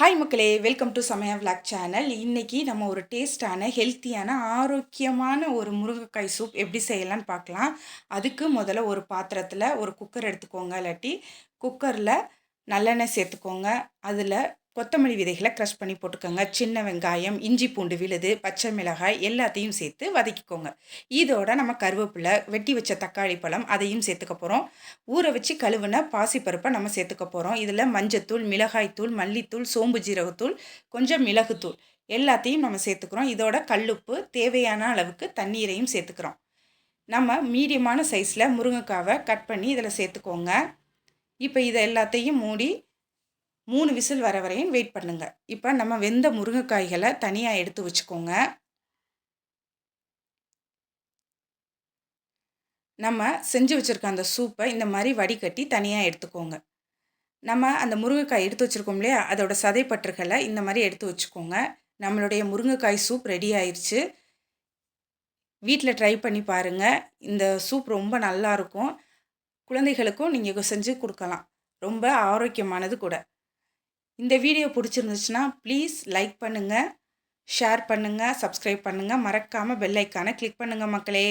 Hi மக்களே. Welcome to சமய vlog channel இன்றைக்கி நம்ம ஒரு டேஸ்டான ஹெல்த்தியான ஆரோக்கியமான ஒரு முருங்கைக்காய் சூப் எப்படி செய்யலான்னு பார்க்கலாம். அதுக்கு முதல்ல ஒரு பாத்திரத்தில் ஒரு குக்கர் எடுத்துக்கோங்க. இல்லாட்டி குக்கரில் நல்லெண்ணெய் சேர்த்துக்கோங்க. அதில் கொத்தமல்லி விதைகளை க்ரஷ் பண்ணி போட்டுக்கோங்க. சின்ன வெங்காயம் இஞ்சி பூண்டு விழுது பச்சை மிளகாய் எல்லாத்தையும் சேர்த்து வதக்கிக்கோங்க. இதோட நம்ம கருவேப்பிலை வெட்டி வச்ச தக்காளி பழம் அதையும் சேர்த்துக்க போகிறோம் ஊற வச்சு கழுவுன பாசிப்பருப்பை நம்ம சேர்த்துக்க போகிறோம் இதில் மஞ்சத்தூள் மிளகாய்த்தூள் மல்லித்தூள் சோம்பு ஜீரகத்தூள் கொஞ்சம் மிளகுத்தூள் எல்லாத்தையும் நம்ம சேர்த்துக்கிறோம். இதோட கல்லுப்பு தேவையான அளவுக்கு தண்ணீரையும் சேர்த்துக்கிறோம். நம்ம மீடியமான சைஸில் முருங்கைக்காவை கட் பண்ணி இதில் சேர்த்துக்கோங்க. இப்போ இதை எல்லாத்தையும் மூடி மூணு விசில் வர வரையும் வெயிட் பண்ணுங்க. இப்போ நம்ம வெந்த முருங்கைக்காய்களை தனியாக எடுத்து வச்சுக்கோங்க. நம்ம செஞ்சு வச்சுருக்க அந்த சூப்பை இந்த மாதிரி வடிகட்டி தனியாக எடுத்துக்கோங்க. நம்ம அந்த முருங்கைக்காய் எடுத்து வச்சுருக்கோம் இல்லையா? அதோட சதைப்பற்றுகளை இந்த மாதிரி எடுத்து வச்சுக்கோங்க. நம்மளுடைய முருங்கைக்காய் சூப் ரெடி ஆயிடுச்சு வீட்டில் ட்ரை பண்ணி பாருங்கள் இந்த சூப் ரொம்ப நல்லாயிருக்கும் குழந்தைகளுக்கும் நீங்கள் செஞ்சு கொடுக்கலாம். ரொம்ப ஆரோக்கியமானது கூட. இந்த வீடியோ பிடிச்சிருந்துச்சுன்னா ப்ளீஸ் லைக் பண்ணுங்கள் ஷேர் பண்ணுங்கள் சப்ஸ்கிரைப் பண்ணுங்கள் மறக்காமல் பெல் ஐக்கானை கிளிக் பண்ணுங்கள் மக்களே.